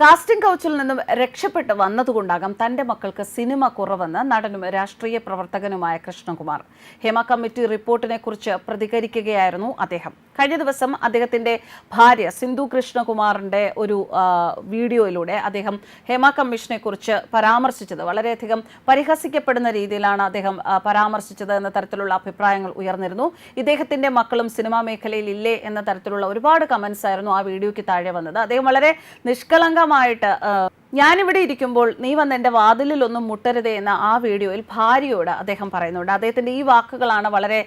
Casting കൗച്ചിൽ നിന്നും രക്ഷപ്പെട്ട് വന്നതുകൊണ്ടാകാം തന്റെ മക്കൾക്ക് സിനിമ കുറവെന്ന് നടനും രാഷ്ട്രീയ പ്രവർത്തകനുമായ കൃഷ്ണകുമാർ. ഹേമ കമ്മിറ്റി റിപ്പോർട്ടിനെ കുറിച്ച് പ്രതികരിക്കുകയായിരുന്നു അദ്ദേഹം. കഴിഞ്ഞ ദിവസം അദ്ദേഹത്തിന്റെ ഭാര്യ സിന്ധു കൃഷ്ണകുമാറിന്റെ ഒരു വീഡിയോയിലൂടെ അദ്ദേഹം ഹേമ കമ്മീഷനെ കുറിച്ച് പരാമർശിച്ചത് വളരെയധികം പരിഹസിക്കപ്പെടുന്ന രീതിയിലാണ് അദ്ദേഹം പരാമർശിച്ചത് എന്ന തരത്തിലുള്ള അഭിപ്രായങ്ങൾ ഉയർന്നിരുന്നു. ഇദ്ദേഹത്തിന്റെ മക്കളും സിനിമാ മേഖലയിൽ ഇല്ലേ എന്ന തരത്തിലുള്ള ഒരുപാട് കമന്റ്സ് ആയിരുന്നു ആ വീഡിയോയ്ക്ക് താഴെ വന്നത്. അദ്ദേഹം വളരെ നിഷ്കളങ്കമായിട്ട് ആ, ഞാനിവിടെ ഇരിക്കുമ്പോൾ നീ വന്ന് എന്റെ വാതിലിലൊന്നും മുട്ടരുതേ എന്ന ആ വീഡിയോയിൽ ഭാര്യയോട് അദ്ദേഹം പറയുന്നുണ്ട്. അദ്ദേഹത്തിന്റെ ഈ വാക്കുകളാണ് വളരെ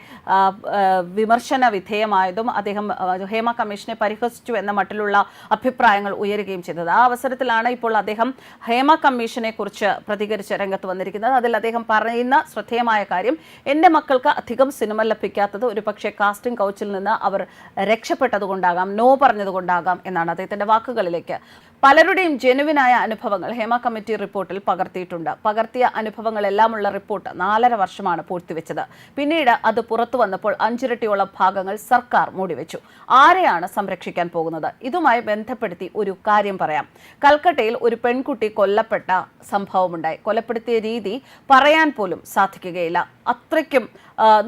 വിമർശന വിധേയമായതും അദ്ദേഹം ഹേമ കമ്മീഷനെ പരിഹസിച്ചു എന്ന മട്ടിലുള്ള അഭിപ്രായങ്ങൾ ഉയരുകയും ചെയ്തത്. ആ അവസരത്തിലാണ് ഇപ്പോൾ അദ്ദേഹം ഹേമ കമ്മീഷനെ കുറിച്ച് പ്രതികരിച്ച് രംഗത്ത് വന്നിരിക്കുന്നത്. അതിൽ അദ്ദേഹം പറയുന്ന ശ്രദ്ധേയമായ കാര്യം എന്റെ മക്കൾക്ക് അധികം സിനിമ ലഭിക്കാത്തത് ഒരു പക്ഷേ കാസ്റ്റിംഗ് കൗച്ചിൽ നിന്ന് അവർ രക്ഷപ്പെട്ടതുകൊണ്ടാകാം നോ പറഞ്ഞതുകൊണ്ടാകാം എന്നാണ് അദ്ദേഹത്തിന്റെ വാക്കുകളിലേക്ക്. പലരുടെയും ജനുവിനായ അനുഭവങ്ങൾ ഹേമ കമ്മിറ്റി റിപ്പോർട്ടിൽ പകർത്തിയിട്ടുണ്ട്. പകർത്തിയ അനുഭവങ്ങളെല്ലാമുള്ള റിപ്പോർട്ട് നാലര വർഷമാണ് പൂഴ്ത്തിവെച്ചത് പിന്നീട് അത് പുറത്തു വന്നപ്പോൾ അഞ്ചിരട്ടിയോളം ഭാഗങ്ങൾ സർക്കാർ മൂടിവെച്ചു. ആരെയാണ് സംരക്ഷിക്കാൻ പോകുന്നത്? ഇതുമായി ബന്ധപ്പെടുത്തി ഒരു കാര്യം പറയാം. കൽക്കട്ടയിൽ ഒരു പെൺകുട്ടി കൊല്ലപ്പെട്ട സംഭവമുണ്ടായി. കൊലപ്പെടുത്തിയ രീതി പറയാൻ പോലും സാധിക്കുകയില്ല. അത്രയ്ക്കും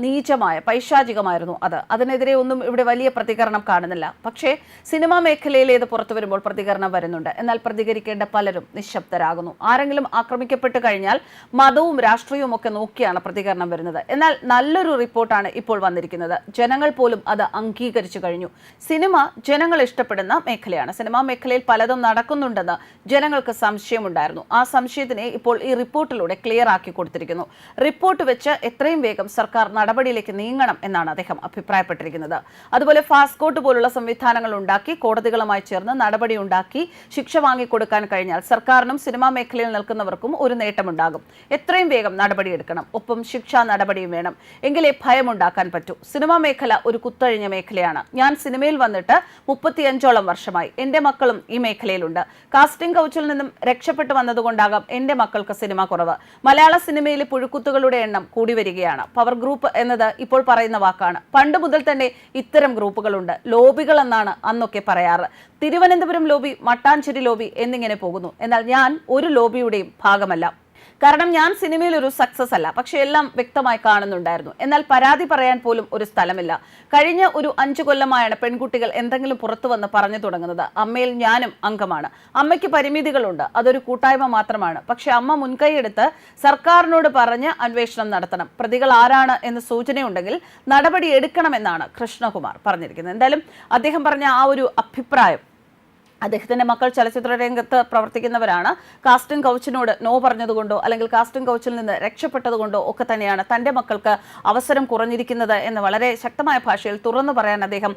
നീചമായ പൈശാചികമായിരുന്നു അത്. അതിനെതിരെ ഒന്നും ഇവിടെ വലിയ പ്രതികരണം കാണുന്നില്ല. പക്ഷേ സിനിമാ മേഖലയിലേത് പുറത്തു വരുമ്പോൾ പ്രതികരണം വരുന്നുണ്ട്. എന്നാൽ പ്രതികരിക്കേണ്ട പലരും നിശബ്ദരാകുന്നു. ആരെങ്കിലും ആക്രമിക്കപ്പെട്ടു കഴിഞ്ഞാൽ മതവും രാഷ്ട്രീയവും ഒക്കെ നോക്കിയാണ് പ്രതികരണം വരുന്നത്. എന്നാൽ നല്ലൊരു റിപ്പോർട്ടാണ് ഇപ്പോൾ വന്നിരിക്കുന്നത്. ജനങ്ങൾ പോലും അത് അംഗീകരിച്ചു കഴിഞ്ഞു. സിനിമ ജനങ്ങൾ ഇഷ്ടപ്പെടുന്ന മേഖലയാണ്. സിനിമാ മേഖലയിൽ പലതും നടക്കുന്നുണ്ടെന്ന് ജനങ്ങൾക്ക് സംശയമുണ്ടായിരുന്നു. ആ സംശയത്തിനെ ഇപ്പോൾ ഈ റിപ്പോർട്ടിലൂടെ ക്ലിയർ ആക്കി കൊടുത്തിരിക്കുന്നു. റിപ്പോർട്ട് വെച്ച് എത്രയും വേഗം സർക്കാർ നടപടിയിലേക്ക് നീങ്ങണം എന്നാണ് അദ്ദേഹം അഭിപ്രായപ്പെട്ടിരിക്കുന്നത്. അതുപോലെ ഫാസ്കോട്ട് പോലുള്ള സംവിധാനങ്ങൾ ഉണ്ടാക്കി കോടതികളുമായി ചേർന്ന് നടപടി ഉണ്ടാക്കി ശിക്ഷ വാങ്ങിക്കൊടുക്കാൻ കഴിഞ്ഞാൽ സർക്കാരിനും സിനിമാ മേഖലയിൽ നിൽക്കുന്നവർക്കും ഒരു നേട്ടമുണ്ടാകും. എത്രയും വേഗം നടപടിയെടുക്കണം. ഒപ്പം ശിക്ഷാ നടപടിയും വേണം. എങ്കിലേ ഭയമുണ്ടാക്കാൻ പറ്റൂ. സിനിമാ മേഖല ഒരു കുത്തഴിഞ്ഞ മേഖലയാണ്. ഞാൻ സിനിമയിൽ വന്നിട്ട് മുപ്പത്തിയഞ്ചോളം വർഷമായി. എന്റെ മക്കളും ഈ മേഖലയിലുണ്ട്. കാസ്റ്റിംഗ് കൗച്ചിൽ നിന്നും രക്ഷപ്പെട്ടു വന്നതുകൊണ്ടാകാം എന്റെ മക്കൾക്ക് സിനിമ കുറവ്. മലയാള സിനിമയിലെ പുഴുക്കുത്തുകളുടെ എണ്ണം കൂടി വരികയാണ്. പവർ ഗ്രൂപ്പ് എന്നത് ഇപ്പോൾ പറയുന്ന വാക്കാണ്. പണ്ട് മുതൽ തന്നെ ഇത്തരം ഗ്രൂപ്പുകളുണ്ട്. ലോബികൾ എന്നാണ് അന്നൊക്കെ പറയാറ്. തിരുവനന്തപുരം ലോബി മട്ടാഞ്ചേരി ലോബി എന്നിങ്ങനെ പോകുന്നു. എന്നാൽ ഞാൻ ഒരു ലോബിയുടെയും ഭാഗമല്ല. കാരണം ഞാൻ സിനിമയിൽ ഒരു സക്സസ് അല്ല. പക്ഷെ എല്ലാം വ്യക്തമായി കാണുന്നുണ്ടായിരുന്നു. എന്നാൽ പരാതി പറയാൻ പോലും ഒരു സ്ഥലമില്ല. കഴിഞ്ഞ ഒരു അഞ്ചു കൊല്ലമായാണ് പെൺകുട്ടികൾ എന്തെങ്കിലും പുറത്തു വന്ന് പറഞ്ഞു തുടങ്ങുന്നത്. അമ്മയിൽ ഞാനും അംഗമാണ്. അമ്മയ്ക്ക് പരിമിതികളുണ്ട്. അതൊരു കൂട്ടായ്മ മാത്രമാണ്. പക്ഷെ അമ്മ മുൻകൈയെടുത്ത് സർക്കാരിനോട് പറഞ്ഞ് അന്വേഷണം നടത്തണം. പ്രതികൾ ആരാണ് എന്ന് സൂചനയുണ്ടെങ്കിൽ നടപടി എടുക്കണമെന്നാണ് കൃഷ്ണകുമാർ പറഞ്ഞിരിക്കുന്നത്. എന്തായാലും അദ്ദേഹം പറഞ്ഞ ആ ഒരു അഭിപ്രായം അദ്ദേഹത്തിന്റെ മക്കൾ ചലച്ചിത്ര രംഗത്ത് പ്രവർത്തിക്കുന്നവരാണ്. കാസ്റ്റിംഗ് കൗച്ചിനോട് നോ പറഞ്ഞതുകൊണ്ടോ അല്ലെങ്കിൽ കാസ്റ്റിംഗ് കൗച്ചിൽ നിന്ന് രക്ഷപ്പെട്ടതുകൊണ്ടോ ഒക്കെ തന്നെയാണ് തന്റെ മക്കൾക്ക് അവസരം കുറഞ്ഞിരിക്കുന്നത് എന്ന് വളരെ ശക്തമായ ഭാഷയിൽ തുറന്നു പറയാൻ അദ്ദേഹം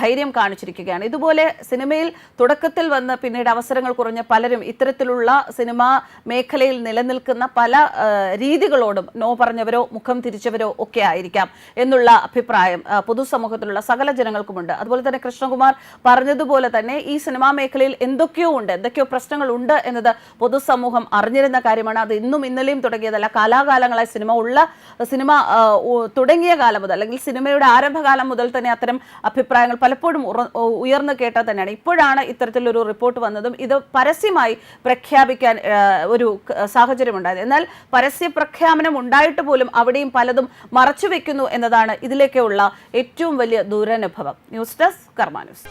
ധൈര്യം കാണിച്ചിരിക്കുകയാണ്. ഇതുപോലെ സിനിമയിൽ തുടക്കത്തിൽ വന്ന് പിന്നീട് അവസരങ്ങൾ കുറഞ്ഞ പലരും ഇത്തരത്തിലുള്ള സിനിമാ മേഖലയിൽ നിലനിൽക്കുന്ന പല രീതികളോടും നോ പറഞ്ഞവരോ മുഖം തിരിച്ചവരോ ഒക്കെ ആയിരിക്കാം എന്നുള്ള അഭിപ്രായം പൊതുസമൂഹത്തിലുള്ള സകല ജനങ്ങൾക്കുമുണ്ട്. അതുപോലെ തന്നെ കൃഷ്ണകുമാർ പറഞ്ഞതുപോലെ തന്നെ ഈ സിനിമാ മേഖലയിൽ എന്തൊക്കെയോ ഉണ്ട് എന്തൊക്കെയോ പ്രശ്നങ്ങൾ ഉണ്ട് എന്നത് പൊതുസമൂഹം അറിഞ്ഞിരുന്ന കാര്യമാണ്. അത് ഇന്നും ഇന്നലെയും തുടങ്ങിയതല്ല. കാലാകാലങ്ങളായി സിനിമ ഉള്ള സിനിമ തുടങ്ങിയ കാലം മുതൽ അല്ലെങ്കിൽ സിനിമയുടെ ആരംഭകാലം മുതൽ തന്നെ അത്തരം അഭിപ്രായങ്ങൾ പലപ്പോഴും ഉയർന്നു കേട്ടാൽ തന്നെയാണ്. ഇപ്പോഴാണ് ഇത്തരത്തിലൊരു റിപ്പോർട്ട് വന്നതും ഇത് പരസ്യമായി പ്രഖ്യാപിക്കാൻ ഒരു സാഹചര്യം ഉണ്ടായത്. എന്നാൽ പരസ്യ പ്രഖ്യാപനം ഉണ്ടായിട്ട് പോലും അവിടെയും പലതും മറച്ചു വെക്കുന്നു എന്നതാണ് ഇതിലേക്കുള്ള ഏറ്റവും വലിയ ദുരനുഭവം. News desk news.